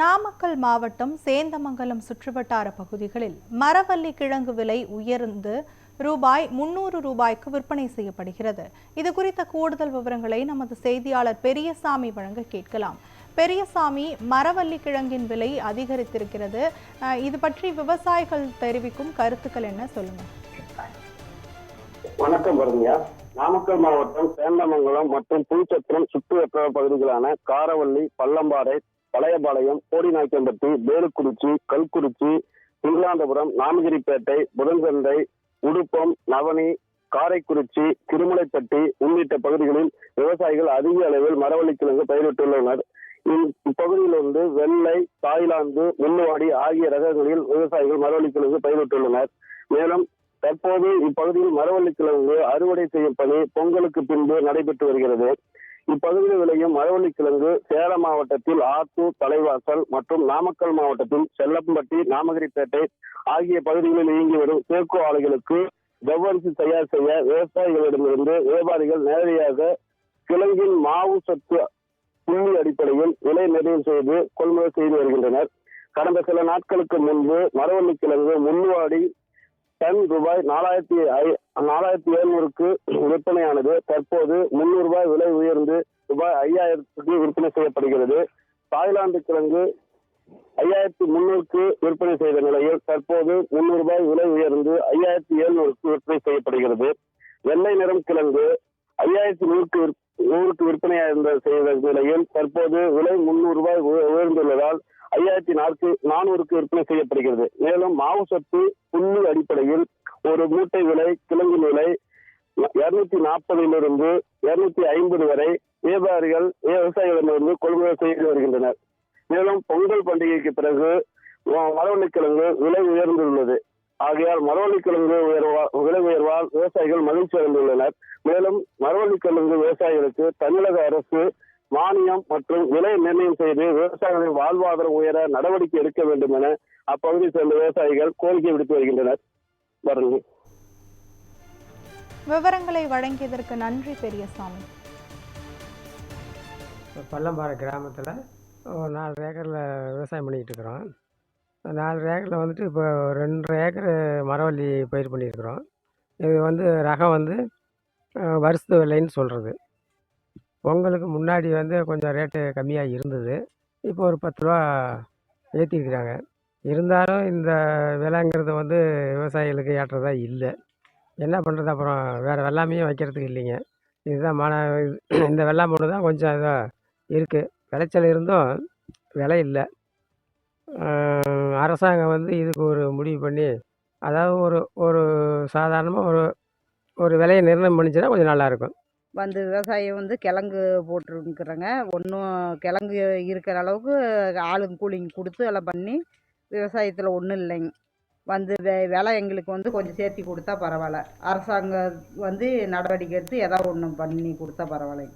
நாமக்கல் மாவட்டம் சேந்தமங்கலம் சுற்றுவட்டார பகுதிகளில் மரவள்ளி கிழங்கு விலை உயர்ந்து ரூபாய் முன்னூறு ரூபாய்க்கு விற்பனை செய்யப்படுகிறது. இது குறித்த கூடுதல் விவரங்களை நமது செய்தியாளர் பெரியசாமி வழங்க கேட்கலாம். பெரியசாமி மரவள்ளி கிழங்கின் விலை அதிகரித்திருக்கிறது. இது பற்றி விவசாயிகள் தெரிவிக்கும் கருத்துக்கள் என்ன சொல்லுங்க. வணக்கம் வருங்கயா நாமக்கல் மாவட்டம் சேந்தமங்கலம் மற்றும் புதுச்சத்திரம் சுற்றுவட்டார பகுதிகளான காரவள்ளி பள்ளம்பாறை பழையபாளையம் கோடிநாய்க்கம்பட்டி வேலுக்குறிச்சி கல்குறிச்சி திருவிழாந்தபுரம் நாமகிரிப்பேட்டை புதன்சந்தை உடுப்பம் நவனி காரைக்குறிச்சி திருமலைப்பட்டி உள்ளிட்ட பகுதிகளில் விவசாயிகள் அதிக அளவில் மரவள்ளி கிழங்கு பயிரிட்டுள்ளனர். இப்பகுதியிலிருந்து வெள்ளை தாய்லாந்து முள்ளுவாடி ஆகிய ரகங்களில் விவசாயிகள் மரவள்ளி கிழங்கு பயிரிட்டுள்ளனர். மேலும் தற்போது இப்பகுதியில் மரவள்ளி கிழங்கு அறுவடை செய்யும் பணி பொங்கலுக்கு பின்பு நடைபெற்று வருகிறது. இப்பகுதியில் விளையும் மரவள்ளிக்கிழங்கு சேலம் மாவட்டத்தில் ஆத்தூர் தலைவாசல் மற்றும் நாமக்கல் மாவட்டத்தில் செல்லம்பட்டி நாமகிரிப்பேட்டை ஆகிய பகுதிகளில் இயங்கி வரும் சேக்கோ ஆலைகளுக்கு ஜவ்வரிசி தயார் செய்ய விவசாயிகளிடமிருந்து வியாபாரிகள் நேரடியாக கிழங்கின் மாவு சத்து புள்ளி அடிப்படையில் விலை நிர்ணயம் செய்து கொள்முதல் செய்து வருகின்றனர். கடந்த சில நாட்களுக்கு முன்பு மரவள்ளிக்கிழங்கு முள்ளுவாடி டன் ரூபாய் நாலாயிரத்தி ஐ- நாலாயிரத்தி எழுநூறுக்கு விற்பனையானது. தற்போது முன்னூறு ரூபாய் விலை உயர்ந்து ரூபாய் ஐயாயிரத்துக்கு விற்பனை செய்யப்படுகிறது. தாய்லாந்து கிழங்கு ஐயாயிரத்தி முன்னூறுக்கு விற்பனை செய்த நிலையில் தற்போது முன்னூறு ரூபாய் விலை உயர்ந்து ஐயாயிரத்தி எழுநூறுக்கு விற்பனை செய்யப்படுகிறது. வெள்ளை நிறம் கிழங்கு ஐயாயிரத்தி நூறுக்கு நூறுக்கு விற்பனை இருந்த செய்த நிலையில் தற்போது விலை முன்னூறு ரூபாய் உயர்ந்துள்ளதால் ஐயாயிரத்தி நாற்பது நானூறுக்கு விற்பனை செய்யப்படுகிறது. மேலும் மாவு சத்து புள்ளி அடிப்படையில் ஒரு மூட்டை விலை கிழங்கின் விலை இருநூத்தி நாற்பதிலிருந்து இருநூத்தி ஐம்பது வரை வியாபாரிகள் விவசாயிகளிடமிருந்து கொள்முதல் செய்து வருகின்றனர். மேலும் பொங்கல் பண்டிகைக்கு பிறகு மரவள்ளிக்கிழங்கு விலை உயர்ந்துள்ளது. ஆகையால் மரவள்ளிக்கிழங்கு உயர்வா விலை உயர்வால் விவசாயிகள் மகிழ்ச்சி அடைந்துள்ளனர். மேலும் மரவள்ளிக்கிழங்கு விவசாயிகளுக்கு தமிழக அரசு மானியம் மற்றும் விலை நிர்ணயம் செய்து விவசாயிகளின் வாழ்வாதாரம் உயர நடவடிக்கை எடுக்க வேண்டும் என அப்பகுதியை சேர்ந்த விவசாயிகள் கோரிக்கை விடுத்து வருகின்றனர். வருங்க விவரங்களை வழங்கியதற்கு நன்றி பெரியசாமி. பள்ளம்பாறை கிராமத்தில் ஒரு நாலு ஏக்கரில் விவசாயம் பண்ணிக்கிட்டு இருக்கிறோம். நாலு ஏக்கரில் வந்துட்டு இப்போ ரெண்டரை ஏக்கர் மரவள்ளி பயிர் பண்ணியிருக்கிறோம் இது வந்து ரகம் வந்து வருஷத்து விலைன்னு சொல்கிறது பொங்கலுக்கு முன்னாடி வந்து கொஞ்சம் ரேட்டு கம்மியாக இருந்தது. இப்போ ஒரு பத்து ரூபா ஏற்றிருக்கிறாங்க இருந்தாலும் இந்த விலைங்கிறது வந்து விவசாயிகளுக்கு ஏற்றதாக இல்லை. என்ன பண்ணுறது அப்புறம் வேறு வெள்ளாமையும் வைக்கிறதுக்கு இல்லைங்க. இதுதான் மன இந்த வெள்ளாமை ஒன்று தான் கொஞ்சம் இதாக இருக்குது விளைச்சல் இருந்தும் விலை இல்லை. அரசாங்கம் வந்து இதுக்கு ஒரு முடிவு பண்ணி அதாவது ஒரு ஒரு சாதாரணமாக ஒரு ஒரு விலையை நிர்ணயம் பண்ணிச்சுன்னா கொஞ்சம் நல்லாயிருக்கும். வந்து விவசாயம் வந்து கிழங்கு போட்டிருக்குறேங்க. ஒன்றும் கிழங்கு இருக்கிற அளவுக்கு ஆளுங்க கூலிங்க கொடுத்து எல்லாம் பண்ணி விவசாயத்தில் ஒன்றும் இல்லைங்க. வந்து வெ விலை எங்களுக்கு வந்து கொஞ்சம் சேர்த்தி கொடுத்தா பரவாயில்ல. அரசாங்கம் வந்து நடவடிக்கை எடுத்து ஏதாவது ஒன்று பண்ணி கொடுத்தா பரவாயில்லைங்க.